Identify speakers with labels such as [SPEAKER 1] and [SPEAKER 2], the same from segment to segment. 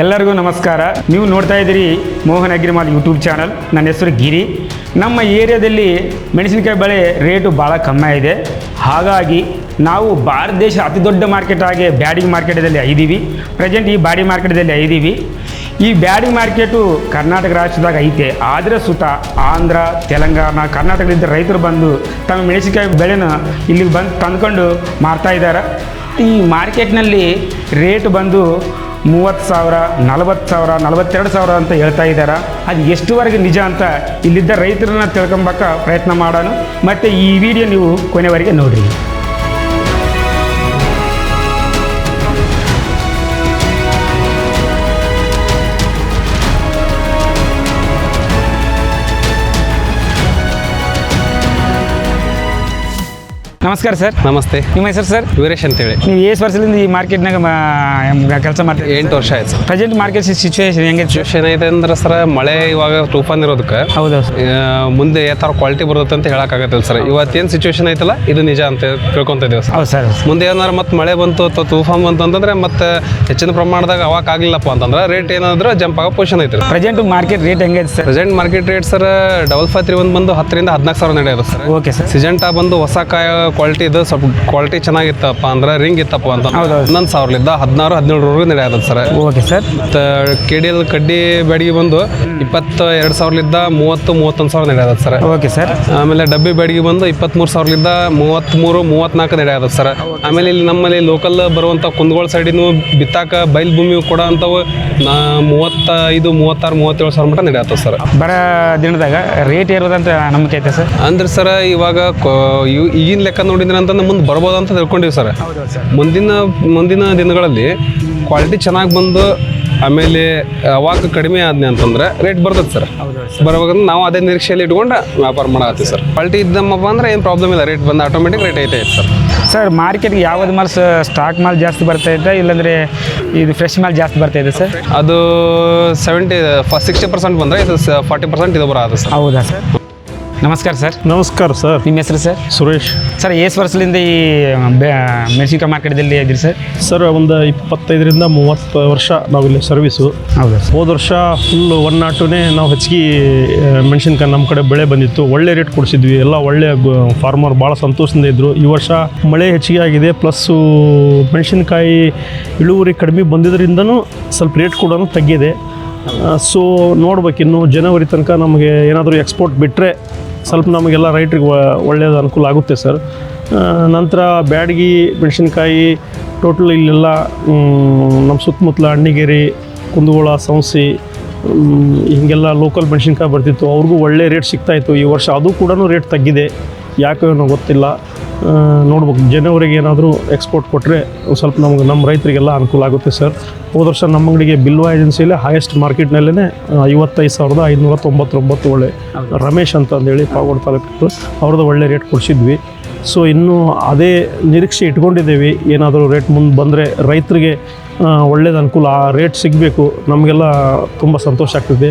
[SPEAKER 1] ಎಲ್ಲರಿಗೂ ನಮಸ್ಕಾರ. ನೀವು ನೋಡ್ತಾ ಇದ್ದೀರಿ ಮೋಹನ್ ಅಗ್ರಿಮಾಲ್ ಯೂಟ್ಯೂಬ್ ಚಾನಲ್ ನನ್ನ ಹೆಸರು ಗಿರಿ. ನಮ್ಮ ಏರಿಯಾದಲ್ಲಿ ಮೆಣಸಿನಕಾಯಿ ಬೆಳೆ ರೇಟು ಭಾಳ ಕಮ್ಮಿ ಇದೆ ಹಾಗಾಗಿ ನಾವು ಭಾರತ ದೇಶ ಅತಿ ದೊಡ್ಡ ಮಾರ್ಕೆಟ್ ಆಗಿ ಬ್ಯಾಡಿಂಗ್ ಮಾರ್ಕೆಟದಲ್ಲಿ ಐದೀವಿ. ಪ್ರೆಸೆಂಟ್ ಈ ಬಾಡಿ ಮಾರ್ಕೆಟದಲ್ಲಿ ಐದೀವಿ. ಈ ಬ್ಯಾಡಿಂಗ್ ಮಾರ್ಕೆಟು ಕರ್ನಾಟಕ ರಾಜ್ಯದಾಗ ಐತೆ. ಆದರೆ ಸುತ ಆಂಧ್ರ, ತೆಲಂಗಾಣ, ಕರ್ನಾಟಕದಿಂದ ರೈತರು ಬಂದು ತಮ್ಮ ಮೆಣಸಿನಕಾಯಿ ಬೆಳೆನ ಇಲ್ಲಿಗೆ ಬಂದು ತಂದ್ಕೊಂಡು ಮಾರ್ತಾ ಇದ್ದಾರೆ ಈ ಮಾರ್ಕೆಟ್ನಲ್ಲಿ ರೇಟ್ ಬಂದು ಮೂವತ್ತು ಸಾವಿರ, ನಲವತ್ತು ಸಾವಿರ, ನಲವತ್ತೆರಡು ಸಾವಿರ ಅಂತ ಹೇಳ್ತಾ ಇದ್ದಾರೆ? ಅದು ಎಷ್ಟುವರೆಗೆ ನಿಜ ಅಂತ ಇಲ್ಲಿದ್ದ ರೈತರನ್ನ ತಿಳ್ಕೊಂಬಕ್ಕ ಪ್ರಯತ್ನ ಮಾಡೋಣ. ಮತ್ತು ಈ ವಿಡಿಯೋ ನೀವು ಕೊನೆವರೆಗೆ ನೋಡಿರಿ. ನಮಸ್ಕಾರ ಸರ್.
[SPEAKER 2] ನಮಸ್ತೆ.
[SPEAKER 1] ನಿಮ್ಮ ಹೆಸರು ಸರ್?
[SPEAKER 2] ವೀರೇಶ್ ಅಂತೇಳಿ.
[SPEAKER 1] ನೀವು ಎಷ್ಟು ವರ್ಷದಿಂದ ಈ ಮಾರ್ಕೆಟ್ನಾಗ ಕೆಲಸ ಮಾಡ್ತೀವಿ
[SPEAKER 2] ಎಂಟು ವರ್ಷ ಆಯ್ತು. ಸರ್
[SPEAKER 1] ಪ್ರೆಸೆಂಟ್ ಮಾರ್ಕೆಟ್ ಸಿಚುವೇಶನ್ ಹೆಂಗೆ
[SPEAKER 2] ಸಿಚುವೇಶನ್ ಐತೆ ಅಂದ್ರೆ ಸರ್ ಮಳೆ ಇವಾಗ ತೂಫಾನ್ ಇರೋದಕ್ಕೆ.
[SPEAKER 1] ಹೌದು
[SPEAKER 2] ಮುಂದೆ ಯಾವ ಥರ ಕ್ವಾಲಿಟಿ ಬರುತ್ತೆ ಅಂತ ಹೇಳಕ್ಕಾಗತ್ತಿಲ್ಲ ಸರ್. ಇವತ್ತೇನು ಸಿಚುವೇಶನ್ ಐತಲ್ಲ ಇದು ನಿಜ ಅಂತ ತಿಳ್ಕೊಂತ ಇದ್ದೀವಿ ಸರ್.
[SPEAKER 1] ಹೌದು ಸರ್
[SPEAKER 2] ಮುಂದೆ ಏನಾದ್ರು ಮತ್ತೆ ಮಳೆ ಬಂತು ಅಥವಾ ತೂಫಾನ್ ಬಂತು ಅಂತಂದ್ರೆ ಮತ್ತೆ ಹೆಚ್ಚಿನ ಪ್ರಮಾಣದಾಗ ಅವಾಗ ಆಗಿಲ್ಲಪ್ಪ ಅಂತಂದ್ರೆ ರೇಟ್ ಏನಾದ್ರೂ ಜಂಪ್ ಆಗೋ ಪೊಸಿಷನ್ ಐತೆ
[SPEAKER 1] ಪ್ರೆಸೆಂಟ್ ಮಾರ್ಕೆಟ್ ರೇಟ್ ಹೆಂಗೆ sir?
[SPEAKER 2] Present market rate sir double five three ಒಂದು ಬಂದು ಹತ್ತರಿಂದ ಹದಿನಾಲ್ಕು ಸಾವಿರ ನಡೆಯೋದು ಸರ್.
[SPEAKER 1] ಓಕೆ ಸರ್
[SPEAKER 2] ಸಿಜೆಂಟಾ ಬಂದು ಹೊಸ ಕಾಯ ಕ್ವಾಲಿಟಿ ಇದು ಸ್ವಲ್ಪ ಕ್ವಾಲಿಟಿ ಚೆನ್ನಾಗಿತ್ತಪ್ಪ ಅಂದ್ರೆ ರಿಂಗ್ ಇತ್ತಪ್ಪ ಅಂತ. ಹನ್ನೊಂದು ಸಾವಿರಲಿದ್ದ ಹದಿನಾರು ಹದಿನೇಳರವರೆಗೂ ನಡೆಯೋದು sir.
[SPEAKER 1] Okay sir
[SPEAKER 2] K D L ಕಡ್ಡಿ ಬ್ಯಾಡಿಗೆ ಬಂದು ಇಪ್ಪತ್ತ ಎರಡು ಸಾವಿರಲಿದ್ದ ಮೂವತ್ತು ಮೂವತ್ತೊಂದು ಸಾವಿರ ನಡೆಯೋದು ಸರ್.
[SPEAKER 1] ಓಕೆ ಸರ್
[SPEAKER 2] ಆಮೇಲೆ ಡಬ್ಬಿ ಬ್ಯಾಡಿಗೆ ಬಂದು ಇಪ್ಪತ್ತ್ಮೂರು ಸಾವಿರಲಿದ್ದ ಮೂವತ್ತ್ಮೂರು ಮೂವತ್ತ್ನಾಲ್ಕು ನಡೆಯೋದು ಸರ್. ಆಮೇಲೆ ಇಲ್ಲಿ ನಮ್ಮಲ್ಲಿ ಲೋಕಲ್ ಬರುವಂಥ ಕುಂದಗೋಳ ಸೈಡಿನೂ ಬಿತ್ತಾಕ ಬಯಲು ಭೂಮಿ ಕೊಡೋ ಅಂಥವು ನಾ ಮೂವತ್ತೈದು ಮೂವತ್ತಾರು ಮೂವತ್ತೇಳು ಸಾವಿರ ಮಟ್ಟ ನಡೆಯುತ್ತೆ ಸರ್.
[SPEAKER 1] ಬರ ದಿನದಾಗ ರೇಟ್ ಇರೋದಂತ ನಂಬಿಕೆ ಐತೆ ಸರ್
[SPEAKER 2] ಅಂದ್ರೆ ಸರ್ ಇವಾಗ ಈಗಿನ ಲೆಕ್ಕ ನೋಡಿದ್ರೆ ಅಂತಂದ್ರೆ ಮುಂದೆ ಬರ್ಬೋದು ಅಂತ ತಿಳ್ಕೊಂಡಿವಿ ಸರ್. ಮುಂದಿನ ಮುಂದಿನ ದಿನಗಳಲ್ಲಿ ಕ್ವಾಲಿಟಿ ಚೆನ್ನಾಗಿ ಬಂದು ಆಮೇಲೆ ಅವಾಗ ಕಡಿಮೆ ಆದ್ನೆ ಅಂತಂದ್ರೆ ರೇಟ್ ಬರ್ತದೆ ಸರ್. ಬರ್ಬೇಕಂದ್ರೆ ನಾವು ಅದೇ ನಿರೀಕ್ಷೆಯಲ್ಲಿ ಇಟ್ಕೊಂಡು ವ್ಯಾಪಾರ ಮಾಡತ್ತೀವಿ ಸರ್. ಕ್ವಾಲಿಟಿ ಇದ್ದಮ್ಮಪ್ಪ ಅಂದ್ರೆ ಏನು ಪ್ರಾಬ್ಲಮ್ ಇಲ್ಲ ರೇಟ್ ಬಂದು ಆಟೋಮೆಟಿಕ್ ರೇಟ್ ಐತೆ ಸರ್.
[SPEAKER 1] ಸರ್ ಮಾರ್ಕೆಟ್ಗೆ ಯಾವ್ದು ಮಾಲ್ ಸ್ಟಾಕ್ ಮಾಲ್ ಜಾಸ್ತಿ ಬರ್ತಾ ಇದೆ ಇಲ್ಲಾಂದ್ರೆ ಇದು ಫ್ರೆಶ್ ಮಾಲ್ ಜಾಸ್ತಿ ಬರ್ತಾ ಇದೆ ಸರ್?
[SPEAKER 2] ಅದು ಸೆವೆಂಟಿ ಸಿಕ್ಸ್ಟಿ ಪರ್ಸೆಂಟ್ ಬಂದರೆ ಇದು ಫಾರ್ಟಿ ಪರ್ಸೆಂಟ್ ಇದು ಬರೋದು ಸರ್.
[SPEAKER 1] ಹೌದಾ ಸರ್? ನಮಸ್ಕಾರ ಸರ್.
[SPEAKER 3] ನಮಸ್ಕಾರ ಸರ್.
[SPEAKER 1] ನಿಮ್ಮ ಹೆಸರು ಸರ್?
[SPEAKER 3] ಸುರೇಶ್.
[SPEAKER 1] ಸರ್ ಎಷ್ಟು ವರ್ಷದಿಂದ ಈ ಮೆಣಸಿನಕಾಯಿ ಮಾರ್ಕೆಟ್ದಲ್ಲಿ ಇದ್ದೀರಿ ಸರ್?
[SPEAKER 3] ಸರ್ ಒಂದು ಇಪ್ಪತ್ತೈದರಿಂದ ಮೂವತ್ತು ವರ್ಷ ನಾವು ಇಲ್ಲಿ ಸರ್ವಿಸು
[SPEAKER 1] ಹೌದಾ
[SPEAKER 3] ಹೋದ ವರ್ಷ ಫುಲ್ ಒನ್ ನಾಟುನೇ ನಾವು ಹೆಚ್ಚಿಗೆ ಮೆಣಸಿನ್ಕಾಯಿ ನಮ್ಮ ಕಡೆ ಬೆಳೆ ಬಂದಿತ್ತು. ಒಳ್ಳೆ ರೇಟ್ ಕೊಡಿಸಿದ್ವಿ. ಎಲ್ಲ ಒಳ್ಳೆ ಫಾರ್ಮರ್ ಭಾಳ ಸಂತೋಷದಿಂದ ಇದ್ದರು ಈ ವರ್ಷ ಮಳೆ ಹೆಚ್ಚಿಗೆ ಆಗಿದೆ. ಪ್ಲಸ್ಸು ಮೆಣಸಿನ್ಕಾಯಿ ಇಳುವರಿ ಕಡಿಮೆ ಬಂದಿದ್ದರಿಂದನೂ ಸ್ವಲ್ಪ ರೇಟ್ ಕೂಡ ತಗ್ಗಿದೆ. ಸೊ ನೋಡ್ಬೇಕಿನ್ನು ಜನವರಿ ತನಕ ನಮಗೆ ಏನಾದರೂ ಎಕ್ಸ್ಪೋರ್ಟ್ ಬಿಟ್ಟರೆ ಸ್ವಲ್ಪ ನಮಗೆಲ್ಲ ರೈಟ್ರಿಗೆ ಒಳ್ಳೆಯದು ಅನುಕೂಲ ಆಗುತ್ತೆ ಸರ್. ನಂತರ ಬ್ಯಾಡಗಿ, ಮೆಣಸಿನ್ಕಾಯಿ, ಟೋಟಲ್ ಇಲ್ಲೆಲ್ಲ ನಮ್ಮ ಸುತ್ತಮುತ್ತಲ ಅಣ್ಣಿಗೇರಿ, ಕುಂದಗೋಳ ಸಂಸಿ ಹೀಗೆಲ್ಲ ಲೋಕಲ್ ಮೆಣಸಿನ್ಕಾಯಿ ಬರ್ತಿತ್ತು. ಅವ್ರಿಗೂ ಒಳ್ಳೆ ರೇಟ್ ಸಿಗ್ತಾಯಿತ್ತು ಈ ವರ್ಷ. ಅದು ಕೂಡ ರೇಟ್ ತಗ್ಗಿದೆ. ಯಾಕೋ ಏನೋ ಗೊತ್ತಿಲ್ಲ. ನೋಡ್ಬೇಕು. ಜನವರಿಗೆ ಏನಾದರೂ ಎಕ್ಸ್ಪೋರ್ಟ್ ಕೊಟ್ಟರೆ ಸ್ವಲ್ಪ ನಮ್ಗೆ ನಮ್ಮ ರೈತರಿಗೆಲ್ಲ ಅನುಕೂಲ ಆಗುತ್ತೆ ಸರ್ ಹೋದ ವರ್ಷ ನಮ್ಮ ಅಂಗಡಿಗೆ ಬಿಲ್ವಾ ಏಜೆನ್ಸಿಯಲ್ಲೇ ಹೈಯೆಸ್ಟ್ ಮಾರ್ಕೆಟ್ನಲ್ಲೇ ಐವತ್ತೈದು ಸಾವಿರದ ಐದುನೂರ ತೊಂಬತ್ತೊಂಬತ್ತು ಒಳ್ಳೆ ರಮೇಶ್ ಅಂತ ಅಂದೇಳಿ ಪಾಗೋಡ್ ತಾಲೂಕು ಅವ್ರದ್ದು ಒಳ್ಳೆ ರೇಟ್ ಕೊಡಿಸಿದ್ವಿ. ಸೊ ಇನ್ನೂ ಅದೇ ನಿರೀಕ್ಷೆ ಇಟ್ಕೊಂಡಿದ್ದೀವಿ. ಏನಾದರೂ ರೇಟ್ ಮುಂದೆ ಬಂದರೆ ರೈತರಿಗೆ ಒಳ್ಳೇದು ಅನುಕೂಲ ಆ ರೇಟ್ ಸಿಗಬೇಕು. ನಮಗೆಲ್ಲ ತುಂಬ ಸಂತೋಷ ಆಗ್ತಿದೆ.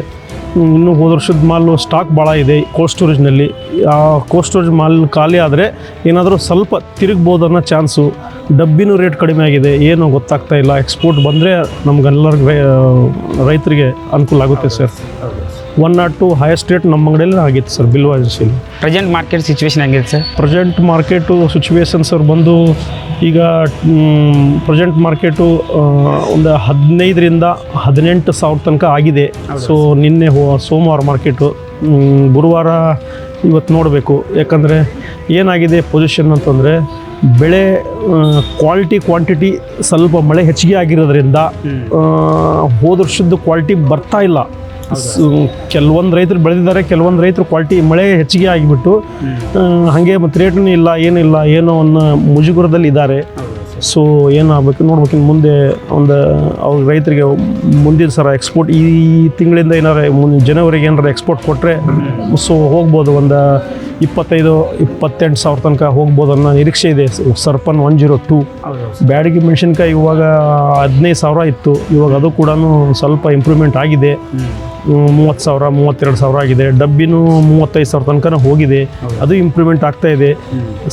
[SPEAKER 3] ಇನ್ನು ಹೋದ ವರ್ಷದ ಮಾಲು ಸ್ಟಾಕ್ ಭಾಳ ಇದೆ ಕೋಲ್ಡ್ ಸ್ಟೋರೇಜ್ನಲ್ಲಿ ಆ ಕೋಲ್ಡ್ ಸ್ಟೋರೇಜ್ ಮಾಲ್ ಖಾಲಿ ಆದರೆ ಏನಾದರೂ ಸ್ವಲ್ಪ ತಿರುಗ್ಬೋದು ಅನ್ನೋ ಚಾನ್ಸು. ಡಬ್ಬಿನೂ ರೇಟ್ ಕಡಿಮೆ ಆಗಿದೆ, ಏನು ಗೊತ್ತಾಗ್ತಾ ಇಲ್ಲ. ಎಕ್ಸ್ಪೋರ್ಟ್ ಬಂದರೆ ನಮ್ಗೆಲ್ಲರಿಗೂ ರೈತರಿಗೆ ಅನುಕೂಲ ಆಗುತ್ತೆ sir one not two highest rate ನಮ್ಮ ಅಂಗಡಿಯಲ್ಲಿ ಆಗಿತ್ತು ಸರ್ ಬಿಲ್ವಾ ಏಜೆನ್ಸಿಯಲ್ಲಿ
[SPEAKER 1] ಪ್ರೆಸೆಂಟ್ ಮಾರ್ಕೆಟ್ ಸಿಚುವೇಶನ್ ಹೆಂಗಿದೆ sir
[SPEAKER 3] present market situation sir ಬಂದು ಈಗ ಪ್ರೆಸೆಂಟ್ ಮಾರ್ಕೆಟು ಒಂದು ಹದಿನೈದರಿಂದ ಹದಿನೆಂಟು ಸಾವಿರ ತನಕ ಆಗಿದೆ. ಸೊ ನಿನ್ನೆ ಹೋ ಸೋಮವಾರ ಮಾರ್ಕೆಟು ಗುರುವಾರ ಇವತ್ತು ನೋಡಬೇಕು. ಯಾಕಂದರೆ ಏನಾಗಿದೆ ಪೊಸಿಷನ್ ಅಂತಂದರೆ ಬೆಳೆ ಕ್ವಾಲಿಟಿ ಕ್ವಾಂಟಿಟಿ ಸ್ವಲ್ಪ ಮಳೆ ಹೆಚ್ಚಿಗೆ ಆಗಿರೋದ್ರಿಂದ ಹೋದ ವರ್ಷದ್ದು ಕ್ವಾಲಿಟಿ ಬರ್ತಾ ಇಲ್ಲ. ಕೆಲವೊಂದು ರೈತರು ಬೆಳೆದಿದ್ದಾರೆ ಕೆಲವೊಂದು ರೈತರು ಕ್ವಾಲಿಟಿ ಮಳೆ ಹೆಚ್ಚಿಗೆ ಆಗಿಬಿಟ್ಟು ಹಾಗೆ ಮತ್ತು ರೇಟ್ನೂ ಇಲ್ಲ ಏನಿಲ್ಲ ಏನೋ ಒಂದು ಮುಜುಗುರದಲ್ಲಿ ಇದ್ದಾರೆ. ಸೊ ಏನಾಗಬೇಕು ನೋಡ್ಬೇಕು ಇನ್ನು ಮುಂದೆ ಒಂದು ಅವ್ರ ರೈತರಿಗೆ ಮುಂದಿನ ಸರ ಎಕ್ಸ್ಪೋರ್ಟ್ ಈ ತಿಂಗಳಿಂದ ಏನಾರ ಮುಂದೆ ಜನವರಿಗೆ ಏನಾರ ಎಕ್ಸ್ಪೋರ್ಟ್ ಕೊಟ್ಟರೆ ಸೊ ಹೋಗ್ಬೋದು ಒಂದು ಇಪ್ಪತ್ತೈದು ಇಪ್ಪತ್ತೆಂಟು ಸಾವಿರ ತನಕ ಹೋಗ್ಬೋದು ಅನ್ನೋ ನಿರೀಕ್ಷೆ ಇದೆ. ಸರ್ಪನ್ ಒನ್ ಜೀರೋ ಟೂ. ಬ್ಯಾಡಗಿ ಮೆಣಸಿನ್ಕಾಯಿ ಇವಾಗ ಹದಿನೈದು ಸಾವಿರ ಇತ್ತು. ಇವಾಗ ಅದು ಕೂಡ ಸ್ವಲ್ಪ ಇಂಪ್ರೂವ್ಮೆಂಟ್ ಆಗಿದೆ. ಮೂವತ್ತು ಸಾವಿರ ಮೂವತ್ತೆರಡು ಸಾವಿರ ಆಗಿದೆ. ಡಬ್ಬಿನೂ ಮೂವತ್ತೈದು ಸಾವಿರ ತನಕ ಹೋಗಿದೆ. ಅದು ಇಂಪ್ರೂವ್ಮೆಂಟ್ ಆಗ್ತಾ ಇದೆ.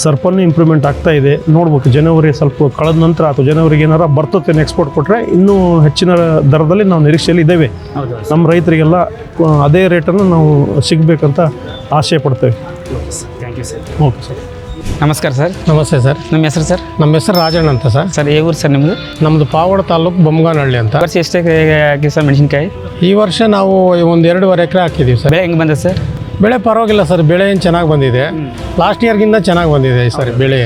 [SPEAKER 3] ಸರ್ಪನ್ನು ಇಂಪ್ರೂವ್ಮೆಂಟ್ ಆಗ್ತಾ ಇದೆ. ನೋಡ್ಬೇಕು ಜನವರಿ ಸ್ವಲ್ಪ ಕಳೆದ ನಂತರ ಅಥವಾ ಜನವರಿಗೆ ಏನಾರ ಬರ್ತತೆ ಎಕ್ಸ್ಪೋರ್ಟ್ ಕೊಟ್ಟರೆ ಇನ್ನೂ ಹೆಚ್ಚಿನ ದರದಲ್ಲಿ ನಾವು ನಿರೀಕ್ಷೆಯಲ್ಲಿ ಇದ್ದೇವೆ. ನಮ್ಮ ರೈತರಿಗೆಲ್ಲ ಅದೇ ರೇಟನ್ನು ನಾವು ಸಿಗಬೇಕಂತ ಆಶೆ ಪಡ್ತೇವೆ.
[SPEAKER 1] Thank you sir
[SPEAKER 3] okay sir
[SPEAKER 1] ನಮಸ್ಕಾರ ಸರ್
[SPEAKER 4] ನಮಸ್ತೆ ಸರ್
[SPEAKER 1] ನಮ್ಮ ಹೆಸರು ಸರ್
[SPEAKER 4] ನಮ್ಮ ಹೆಸರು ರಾಜಣ್ಣ ಅಂತ ಸರ್
[SPEAKER 1] ಸರ್ ಏ ಊರು ಸರ್ ನಿಮ್ಮದು
[SPEAKER 4] ನಮ್ಮದು ಪಾವಡ ತಾಲೂಕು ಬೊಮ್ಮಗಾನಹಳ್ಳಿ ಅಂತ
[SPEAKER 1] ವರ್ಷ ಎಷ್ಟು ಹಾಕಿ ಸರ್ ಮೆಣಸಿನ್ಕಾಯಿ
[SPEAKER 4] ಈ ವರ್ಷ ನಾವು ಒಂದು ಎರಡೂವರೆ ಎಕರೆ ಹಾಕಿದ್ದೀವಿ ಸರ್
[SPEAKER 1] ಹೆಂಗೆ ಬಂದ ಸರ್
[SPEAKER 4] ಬೆಳೆ ಪರವಾಗಿಲ್ಲ ಸರ್ ಬೆಳೆ ಏನು ಚೆನ್ನಾಗಿ ಬಂದಿದೆ. ಲಾಸ್ಟ್ ಇಯರ್ಗಿಂತ ಚೆನ್ನಾಗಿ ಬಂದಿದೆ ಈ ಸರಿ ಬೆಳೆ.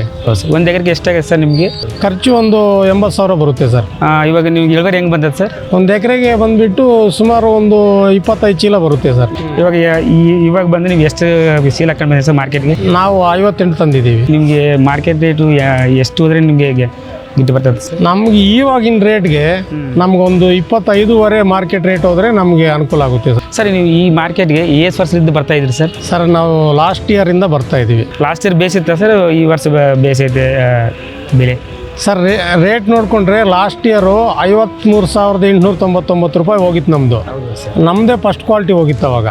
[SPEAKER 1] ಒಂದು ಎಕರೆಗೆ ಎಷ್ಟಾಗುತ್ತೆ ಸರ್ ನಿಮಗೆ?
[SPEAKER 4] ಖರ್ಚು ಒಂದು ಎಂಬತ್ತು ಸಾವಿರ ಬರುತ್ತೆ ಸರ್.
[SPEAKER 1] ಇವಾಗ ನೀವು ಇಳುವರಿ ಹೆಂಗೆ ಬಂದದ ಸರ್?
[SPEAKER 4] ಒಂದು ಎಕರೆಗೆ ಬಂದುಬಿಟ್ಟು ಸುಮಾರು ಒಂದು ಇಪ್ಪತ್ತೈದು ಚೀಲ ಬರುತ್ತೆ ಸರ್.
[SPEAKER 1] ಇವಾಗ ಇವಾಗ ಬಂದು ನೀವು ಎಷ್ಟು ಚೀಲ ಕಂಡು ಸರ್ ಮಾರ್ಕೆಟ್ಗೆ
[SPEAKER 4] ನಾವು ಐವತ್ತೆಂಟು ತಂದಿದ್ದೀವಿ.
[SPEAKER 1] ನಿಮಗೆ ಮಾರ್ಕೆಟ್ ರೇಟು ಎಷ್ಟು ಹೋದ್ರೆ ನಿಮಗೆ ಗಿಟ್ಟು ಬರ್ತದೆ ಸರ್.
[SPEAKER 4] ನಮ್ಗೆ ಇವಾಗಿನ ರೇಟ್ಗೆ ನಮಗೊಂದು ಇಪ್ಪತ್ತೈದುವರೆ ಮಾರ್ಕೆಟ್ ರೇಟ್ ಹೋದ್ರೆ ನಮಗೆ ಅನುಕೂಲ ಆಗುತ್ತೆ ಸರ್.
[SPEAKER 1] ಸರ್ ನೀವು ಈ ಮಾರ್ಕೆಟ್ಗೆ ಎಷ್ಟು ವರ್ಷದಿಂದ ಬರ್ತಾ ಇದ್ರಿ ಸರ್?
[SPEAKER 4] ಸರ್ ನಾವು ಲಾಸ್ಟ್ ಇಯರಿಂದ ಬರ್ತಾ ಇದ್ದೀವಿ.
[SPEAKER 1] ಲಾಸ್ಟ್ ಇಯರ್ ಬೇಸಿತ್ತ ಸರ್? ಈ ವರ್ಷ ಬೇಸೈತೆ ಬೆಲೆ
[SPEAKER 4] ಸರ್ ರೇ ರೇಟ್ ನೋಡಿಕೊಂಡ್ರೆ ಲಾಸ್ಟ್ ಇಯರು ಐವತ್ತ್ಮೂರು ಸಾವಿರದ ಎಂಟುನೂರ ತೊಂಬತ್ತೊಂಬತ್ತು ರೂಪಾಯಿ ಹೋಗಿತ್ತು ನಮ್ಮದು ನಮ್ಮದೇ ಫಸ್ಟ್ ಕ್ವಾಲಿಟಿ ಹೋಗಿತ್ತು ಅವಾಗ.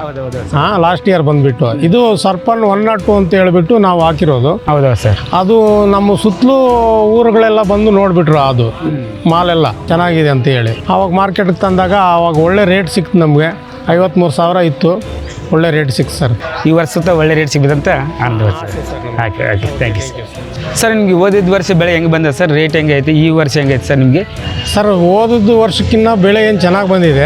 [SPEAKER 4] ಹಾಂ ಲಾಸ್ಟ್ ಇಯರ್ ಬಂದುಬಿಟ್ಟು. ಇದು ಸರ್ಪಲ್ ಒನ್ ನಾಟ್ ಟು ಅಂತ ಹೇಳಿಬಿಟ್ಟು ನಾವು ಹಾಕಿರೋದು.
[SPEAKER 1] ಹೌದಾ ಸರ್.
[SPEAKER 4] ಅದು ನಮ್ಮ ಸುತ್ತಲೂ ಊರುಗಳೆಲ್ಲ ಬಂದು ನೋಡಿಬಿಟ್ರು ಅದು. ಮಾಲೆಲ್ಲ ಚೆನ್ನಾಗಿದೆ ಅಂತ ಹೇಳಿ. ಆವಾಗ ಮಾರ್ಕೆಟ್ಗೆ ತಂದಾಗ ಆವಾಗ ಒಳ್ಳೆ ರೇಟ್ ಸಿಕ್ತು ನಮಗೆ. ಐವತ್ತ್ಮೂರು ಸಾವಿರ ಇತ್ತು. ಒಳ್ಳೆ ರೇಟ್ ಸಿಕ್ತು ಸರ್.
[SPEAKER 1] ಈ ವರ್ಷ ಒಳ್ಳೆ rate ಸಿಗ್ಬೇಕಂತ sir. Okay thank you sir ನಿಮಗೆ ಓದಿದ ವರ್ಷ ಬೆಳೆ ಹೆಂಗೆ ಬಂದ ಸರ್? ರೇಟ್ ಹೆಂಗೆ ಐತೆ? ಈ ವರ್ಷ ಹೆಂಗೈತೆ ಸರ್ ನಿಮಗೆ?
[SPEAKER 4] ಸರ್ ಓದಿದ್ದು ವರ್ಷಕ್ಕಿಂತ ಬೆಳೆ ಏನು ಚೆನ್ನಾಗಿ ಬಂದಿದೆ.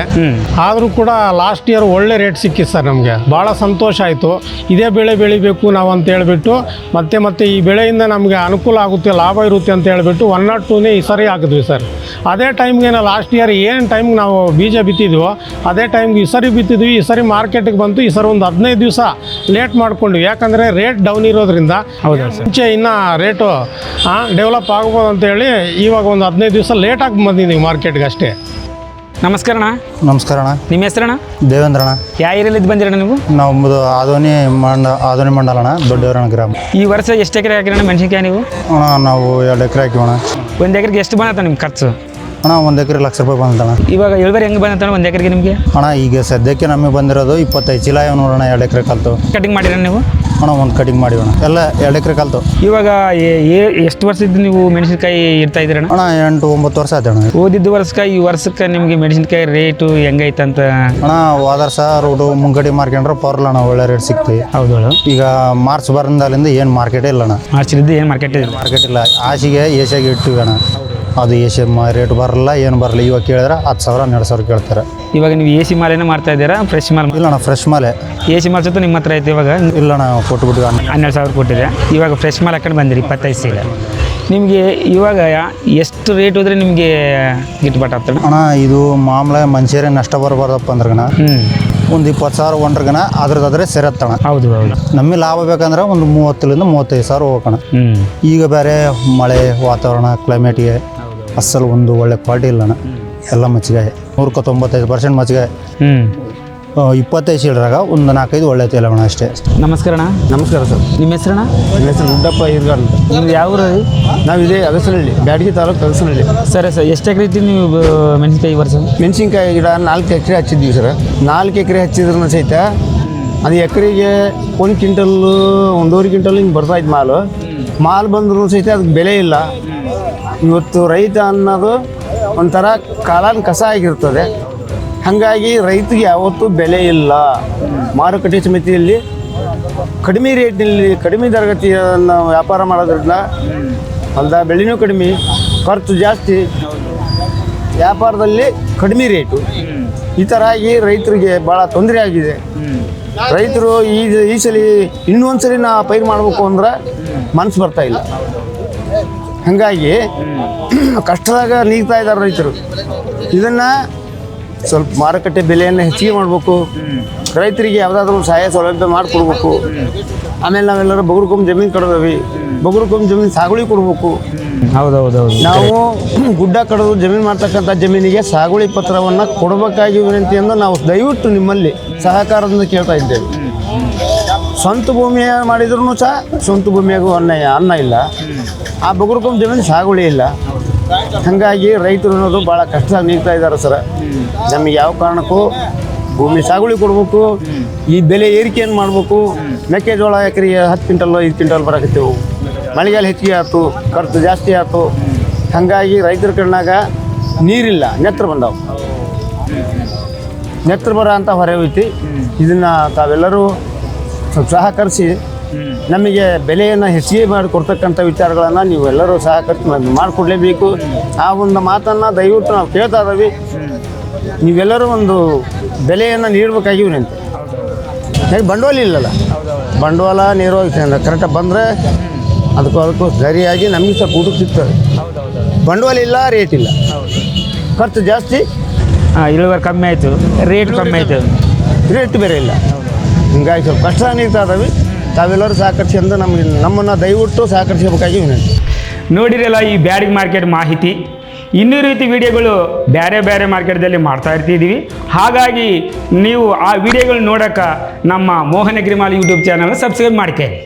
[SPEAKER 4] ಆದರೂ ಕೂಡ ಲಾಸ್ಟ್ ಇಯರ್ ಒಳ್ಳೆ ರೇಟ್ ಸಿಕ್ಕಿತ್ತು ಸರ್ ನಮಗೆ. ಭಾಳ ಸಂತೋಷ ಆಯಿತು. ಇದೇ ಬೆಳೆ ಬೆಳಿಬೇಕು ನಾವು ಅಂತ ಹೇಳಿಬಿಟ್ಟು ಮತ್ತೆ ಮತ್ತೆ ಈ ಬೆಳೆಯಿಂದ ನಮಗೆ ಅನುಕೂಲ ಆಗುತ್ತೆ ಲಾಭ ಇರುತ್ತೆ ಅಂತ ಹೇಳ್ಬಿಟ್ಟು ಒನ್ ನಾಟ್ ಟೂನೇ ಈ ಸರಿ ಹಾಕಿದ್ವಿ ಸರ್. ಅದೇ ಟೈಮ್ಗೆ ನಾವು ಲಾಸ್ಟ್ ಇಯರ್ ಏನು ಟೈಮ್ಗೆ ನಾವು ಬೀಜ ಬಿತ್ತಿದ್ವೋ ಅದೇ ಟೈಮ್ಗೆ ಈ ಸರಿ ಬಿತ್ತಿದ್ವಿ ಈ ಸರಿ ಮಾರ್ಕೆಟಿಗೆ ಬಂತು ಈ ಸರಿ ಒಂದು ಹದಿನೈದು ದಿವಸ ಲೇಟ್ ಮಾಡ್ಕೊಂಡ್ವಿ. ಯಾಕಂದರೆ ರೇಟ್ ಡೌನ್ ಇರೋದ್ರಿಂದ
[SPEAKER 1] ಹೌದಾ ಸರ್?
[SPEAKER 4] ಮುಂಚೆ ಇನ್ನು ರೇಟು ಡೆವಲಪ್ ಆಗ್ಬೋದು ಅಂತೇಳಿ ಇವಾಗ ಒಂದು ಹದಿನೈದು ದಿವಸ ಲೇಟಾಗಿ ಬಂದಿದ್ದೀವಿ ಮಾರ್ಕೆಟ್ಗೆ ಅಷ್ಟೇ.
[SPEAKER 1] ನಮಸ್ಕಾರ ಅಣ್ಣ.
[SPEAKER 5] ನಮಸ್ಕಾರ ಅಣ್ಣ.
[SPEAKER 1] ನಿಮ್ಮ ಹೆಸರಣ್ಣ?
[SPEAKER 5] ದೇವೇಂದ್ರ ಅಣ್ಣ.
[SPEAKER 1] ಯಾವ ಏರಿಯಲ್ಲಿ ಬಂದಿರಣ್ಣ ನೀವು?
[SPEAKER 5] ನಮ್ಮದು ಆದೋನಿ ಮಂಡ ಆದೋನಿ ಮಂಡಲ ಅಣ್ಣ ದೊಡ್ಡವರಣ ಗ್ರಾಮ.
[SPEAKER 1] ಈ ವರ್ಷ ಎಷ್ಟು ಎಕರೆ ಹಾಕಿರಣ್ಣ ಮೆಣಸಿನ್ಕಾಯಿ ನೀವು?
[SPEAKER 5] ಅಣ್ಣ ನಾವು ಎರಡು ಎಕರೆ ಹಾಕಿವಣ್ಣ.
[SPEAKER 1] ಒಂದು ಎಕರೆಗೆ ಎಷ್ಟು ಬಂದತ್ತ ನಿಮ್ಮ ಖರ್ಚು?
[SPEAKER 5] ಅಣ್ಣ ಒಂದು ಎಕರೆ ಲಕ್ಷ ರೂಪಾಯಿ ಬಂದಣ್ಣ
[SPEAKER 1] ಇವಾಗ ಇಳುವರಿ ಹೆಂಗೆ ಬಂದತ್ತ ಒಂದು ಎಕರೆಗೆ ನಿಮಗೆ?
[SPEAKER 5] ಅಣ್ಣ ಈಗ ಸದ್ಯಕ್ಕೆ ನಮಗೆ ಬಂದಿರೋದು ಇಪ್ಪತ್ತೈದು ಚೀಲ ಇವ್ ನೋಡೋಣ ಎರಡು ಎಕರೆ ಕಲ್ತು.
[SPEAKER 1] ಕಟಿಂಗ್ ಮಾಡಿರ ನೀವು?
[SPEAKER 5] ಅಣ್ಣ ಒಂದು ಕಟಿಂಗ್ ಮಾಡಿವಣ ಎಲ್ಲ ಎರಡು ಎಕರೆ ಕಲ್ತು.
[SPEAKER 1] ಇವಾಗ ಎಷ್ಟು ವರ್ಷದಿಂದ ನೀವು ಮೆಣಸಿನಕಾಯಿ ಇರ್ತಾ ಇದ್ದೀರಣ್ಣ
[SPEAKER 5] ಅಣ್ಣ? ಎಂಟು ಒಂಬತ್ತು ವರ್ಷ ಆಯ್ತು ಅಣ್ಣ.
[SPEAKER 1] ಓದಿದ್ದ ವರ್ಷಕ್ಕೆ ಈ ವರ್ಷಕ್ಕೆ ನಿಮಗೆ ಮೆಣಸಿನಕಾಯಿ ರೇಟು ಹೆಂಗೈತಂತ
[SPEAKER 5] ಅಣ್ಣ ಹೋದ ವರ್ಷ ರೋಡು ಮುಂಗಡಿ ಮಾರ್ಕೊಂಡ್ರೆ ಪರ್ಲ ಅಣ್ಣ ಒಳ್ಳೆ ರೇಟ್ ಸಿಕ್ತಿ.
[SPEAKER 1] ಹೌದು
[SPEAKER 5] ಈಗ ಮಾರ್ಚ್ ಬರಂದಾಲಿಂದ ಏನು ಮಾರ್ಕೆಟೇ ಇಲ್ಲ ಅಣ್ಣ.
[SPEAKER 1] ಮಾರ್ಚ್ ಏನು ಮಾರ್ಕೆಟ್ ಇಲ್ಲ?
[SPEAKER 5] ಮಾರ್ಕೆಟ್ ಇಲ್ಲ. ಆಸಿಗೆ ಏಷ್ಯಾಗೆ ಇಟ್ಟಿವಿ ಅಣ್ಣ. ಅದು ಎ ಸಿ ರೇಟ್ ಬರಲ್ಲ ಏನು ಬರಲ್ಲ. ಇವಾಗ ಕೇಳಿದ್ರೆ ಹತ್ತು ಸಾವಿರ ಹನ್ನೆರಡು ಸಾವಿರ ಕೇಳ್ತಾರೆ.
[SPEAKER 1] ಇವಾಗ ನೀವು ಎ ಸಿ ಮಾಲೇನ ಮಾಡ್ತಾ ಇದ್ದೀರಾ? ಫ್ರೆಶ್ ಮಾಲ್
[SPEAKER 5] ಇಲ್ಲ ಅಣ್ಣ ಫ್ರೆಶ್ ಮಾಲೆ.
[SPEAKER 1] ಎ ಸಿ ಮಾಲ್ ಜೊತೆ ನಿಮ್ಮ ಹತ್ರ ಐತೆ ಇವಾಗ?
[SPEAKER 5] ಇಲ್ಲ ಅಣ್ಣ. ಕೊಟ್ಬಿಟ್ಟು
[SPEAKER 1] ಹನ್ನೆರಡು ಸಾವಿರ ಕೊಟ್ಟಿದೆ. ಇವಾಗ ಫ್ರೆಶ್ ಮಾಲ್ ಹಾಕೊಂಡು ಬಂದಿರಿ ಇಪ್ಪತ್ತೈದು ಸೀರೆ. ನಿಮಗೆ ಇವಾಗ ಎಷ್ಟು ರೇಟ್ ಹೋದ್ರೆ ನಿಮಗೆ ಗಿಟ್ಬಟ್ ಆಗ್ತದೆ?
[SPEAKER 5] ಅಣ್ಣ ಇದು ಮಾಮೂಲ ಮನುಷ್ಯರೇ ನಷ್ಟ ಬರಬಾರ್ದಪ್ಪ ಅಂದ್ರಗಣ ಒಂದು ಇಪ್ಪತ್ತು ಸಾವಿರ ಒಂಡ್ರಗಣ ಅದ್ರದ್ದಾದ್ರೆ ಸೇರತ್ತಣ
[SPEAKER 1] ಹೌದು ಹೌದು.
[SPEAKER 5] ನಮಗೆ ಲಾಭ ಬೇಕಂದ್ರೆ ಒಂದು ಮೂವತ್ತರಿಂದ ಮೂವತ್ತೈದು ಸಾವಿರ ಹೋಗೋಣ ಈಗ ಬೇರೆ ಮಳೆ ವಾತಾವರಣ ಕ್ಲೈಮೇಟಿಗೆ ಅಸಲು ಒಂದು ಒಳ್ಳೆ ಕ್ವಾಲಿಟಿ ಇಲ್ಲ ಅಣ್ಣ. ಎಲ್ಲ ಮಚ್ಚಿಗೆ ನೂರಕ್ಕೆ ತೊಂಬತ್ತೈದು ಪರ್ಸೆಂಟ್ ಮಚ್ಚಿಗೆ
[SPEAKER 1] ಹ್ಞೂ
[SPEAKER 5] ಇಪ್ಪತ್ತೈದು ಶೀಲ್ರಾಗ ಒಂದು ನಾಲ್ಕೈದು ಒಳ್ಳೆ ಅಣ್ಣ ಅಷ್ಟೇ.
[SPEAKER 1] ನಮಸ್ಕಾರ ಅಣ್ಣ.
[SPEAKER 6] ನಮಸ್ಕಾರ ಸರ್.
[SPEAKER 1] ನಿಮ್ಮ ಹೆಸರಣ್ಣ?
[SPEAKER 6] ನಿಮ್ಮ ಹೆಸರು ಉಡ್ಡಪ್ಪ ಇರ್ಗಾರ್ ಅಂತ.
[SPEAKER 1] ನಿಮ್ದು ಯಾವ ಊರು?
[SPEAKER 6] ನಾವು ಇದೇ ಅಗಸನಹಳ್ಳಿ ಬ್ಯಾಡಗಿ ತಾಲೂಕು ಅಗಸನಹಳ್ಳಿ.
[SPEAKER 1] ಸರಿ ಸರ್ ಎಷ್ಟು ಎಕರೆ ಇತ್ತು ನೀವು ಮೆಣಸಿನ್ಕಾಯಿ ವರ್ಷ?
[SPEAKER 6] ಮೆಣಸಿನ್ಕಾಯಿ ಗಿಡ ನಾಲ್ಕು ಎಕರೆ ಹಚ್ಚಿದ್ವಿ ಸರ್. ನಾಲ್ಕು ಎಕರೆ ಹಚ್ಚಿದ್ರೂ ಸಹಿತ ಅದು ಎಕರೆಗೆ ಒಂದು ಕ್ವಿಂಟಲ್ಲು ಒಂದೂವರೆ ಕ್ವಿಂಟಲ್ ಹಿಂಗೆ ಬರ್ತಾ ಇತ್ತು ಮಾಲು. ಮಾಲ್ ಬಂದ್ರೂ ಸಹಿತ ಅದಕ್ಕೆ ಬೆಲೆ ಇಲ್ಲ. ಇವತ್ತು ರೈತ ಅನ್ನೋದು ಒಂಥರ ಕಾಲಾನ್ ಕಸ ಆಗಿರ್ತದೆ. ಹಾಗಾಗಿ ರೈತಿಗೆ ಯಾವತ್ತೂ ಬೆಲೆ ಇಲ್ಲ. ಮಾರುಕಟ್ಟೆ ಸಮಿತಿಯಲ್ಲಿ ಕಡಿಮೆ ರೇಟ್ನಲ್ಲಿ ಕಡಿಮೆ ತರಗತಿಯನ್ನು ವ್ಯಾಪಾರ ಮಾಡೋದ್ರಿಂದ ಹೊಲದ ಬೆಳೆನೂ ಕಡಿಮೆ, ಖರ್ಚು ಜಾಸ್ತಿ, ವ್ಯಾಪಾರದಲ್ಲಿ ಕಡಿಮೆ ರೇಟು. ಈ ಥರ ಆಗಿ ರೈತರಿಗೆ ಭಾಳ ತೊಂದರೆ ಆಗಿದೆ. ರೈತರು ಈ ಈ ಸಲ ಇನ್ನೊಂದು ಸಲ ನಾ ಪೈರು ಮಾಡಬೇಕು ಅಂದ್ರೆ ಮನಸ್ಸು ಬರ್ತಾ ಇಲ್ಲ. ಹಾಗಾಗಿ ಕಷ್ಟದಾಗ ನೀಗ್ತಾ ಇದ್ದಾರೆ ರೈತರು. ಇದನ್ನು ಸ್ವಲ್ಪ ಮಾರುಕಟ್ಟೆ ಬೆಲೆಯನ್ನು ಹೆಚ್ಚಿಗೆ ಮಾಡಬೇಕು. ರೈತರಿಗೆ ಯಾವುದಾದ್ರೂ ಸಹಾಯ ಸೌಲಭ್ಯ ಮಾಡಿಕೊಡ್ಬೇಕು. ಆಮೇಲೆ ನಾವೆಲ್ಲರೂ ಬಗುರುಕೊಮ್ಮ ಜಮೀನು ಕಡ್ದವಿ. ಬಗುರುಕೊಮ್ಮ ಜಮೀನು ಸಾಗುಳಿ ಕೊಡ್ಬೇಕು.
[SPEAKER 1] ಹೌದು ಹೌದು ಹೌದು
[SPEAKER 6] ನಾವು ಗುಡ್ಡ ಕಡಿದು ಜಮೀನು ಮಾಡ್ತಕ್ಕಂಥ ಜಮೀನಿಗೆ ಸಾಗುಳಿ ಪತ್ರವನ್ನು ಕೊಡಬೇಕಾಗಿ ವಿನಂತಿಯನ್ನು ನಾವು ದಯವಿಟ್ಟು ನಿಮ್ಮಲ್ಲಿ ಸಹಕಾರದಿಂದ ಕೇಳ್ತಾ ಇದ್ದೇವೆ. ಸ್ವಂತ ಭೂಮಿಯ ಮಾಡಿದ್ರು ಸಹ ಸ್ವಂತ ಭೂಮಿಯಾಗೂ ಅನ್ನ ಅನ್ನ ಇಲ್ಲ. ಆ ಬಗುರ್ಕೊಂಬ ಜಮೀನು ಸಾಗುಳಿ ಇಲ್ಲ. ಹಾಗಾಗಿ ರೈತರು ಅನ್ನೋದು ಭಾಳ ಕಷ್ಟ ನೀಡ್ತಾ ಇದ್ದಾರೆ ಸರ್. ನಮಗೆ ಯಾವ ಕಾರಣಕ್ಕೂ ಭೂಮಿ ಸಾಗುಳಿ ಕೊಡಬೇಕು. ಈ ಬೆಲೆ ಏರಿಕೆಯನ್ನು ಮಾಡಬೇಕು. ಮೆಕ್ಕೆಜೋಳ ಎಕರೆಗೆ ಹತ್ತು ಕ್ವಿಂಟಲ್ ಐದು ಕ್ವಿಂಟಲ್ ಬರಕತ್ತೇವು. ಮಳೆಗಾಲ ಹೆಚ್ಚಿಗೆ ಆಯ್ತು, ಖರ್ಚು ಜಾಸ್ತಿ ಆಯ್ತು. ಹಾಗಾಗಿ ರೈತರ ಕಣ್ಣಾಗ ನೀರಿಲ್ಲ, ನೆತ್ರ ಬಂದವು. ನೆತ್ರ ಬರ ಅಂತ ಹೊರೆ ಹೋಯ್ತಿ. ಇದನ್ನು ತಾವೆಲ್ಲರೂ ಸಹಕರಿಸಿ ನಮಗೆ ಬೆಲೆಯನ್ನು ಹೆಚ್ಚಿಗೆ ಮಾಡಿ ಕೊಡ್ತಕ್ಕಂಥ ವಿಚಾರಗಳನ್ನು ನೀವೆಲ್ಲರೂ ಸಹಕರಿಸಿ ಮಾಡಿಕೊಡ್ಲೇಬೇಕು. ಆ ಒಂದು ಮಾತನ್ನು ದಯವಿಟ್ಟು ನಾವು ಕೇಳ್ತಾ ಇದ್ದೀವಿ. ನೀವೆಲ್ಲರೂ ಒಂದು ಬೆಲೆಯನ್ನು ನೀಡಬೇಕಾಗಿವ್ರಿ ಅಂತ. ಯಾಕೆ ಬಂಡವಾಳ ಇಲ್ಲಲ್ಲ? ಬಂಡವಾಳ ನೀರು ಕರೆಕ್ಟಾಗಿ ಬಂದರೆ ಅದಕ್ಕೂ ಅದಕ್ಕೂ ಸರಿಯಾಗಿ ನಮಗೆ ಸ್ವಲ್ಪ ಊಟಕ್ಕೆ ಸಿಗ್ತದೆ. ಬಂಡವಾಳ ಇಲ್ಲ ರೇಟ್ ಇಲ್ಲ. ಖರ್ಚು ಜಾಸ್ತಿ?
[SPEAKER 1] ಹಾಂ ಇಳುವರಿ ಕಮ್ಮಿ ಆಯಿತು. ರೇಟ್ ಕಮ್ಮಿ ಆಯಿತು.
[SPEAKER 6] ರೇಟ್ ಬೇರೆ ಇಲ್ಲ. ಹಿಂಗಾಗಿ ಸ್ವಲ್ಪ ಕಷ್ಟ ಇದಾವೆ. ತಾವೆಲ್ಲರೂ ಸಹಕರಿಸಿಂದ ನಮಗೆ ನಮ್ಮನ್ನು ದಯವಿಟ್ಟು ಸಹಕರಿಸಬೇಕಾಗಿ ವಿನಂತಿ.
[SPEAKER 1] ನೋಡಿರಲ್ಲ ಈ ಬ್ಯಾಡಿಗೆ ಮಾರ್ಕೆಟ್ ಮಾಹಿತಿ. ಇನ್ನೂ ರೀತಿ ವಿಡಿಯೋಗಳು ಬೇರೆ ಬೇರೆ ಮಾರ್ಕೆಟ್ದಲ್ಲಿ ಮಾಡ್ತಾ ಇರ್ತಿದ್ದೀವಿ ಹಾಗಾಗಿ ನೀವು ಆ ವಿಡಿಯೋಗಳು ನೋಡೋಕೆ ನಮ್ಮ ಮೋಹನ ಗಿರಿಮಾಲ್ ಯೂಟ್ಯೂಬ್ ಚಾನಲ್ನ ಸಬ್ಸ್ಕ್ರೈಬ್ ಮಾಡ್ಕೇರಿ.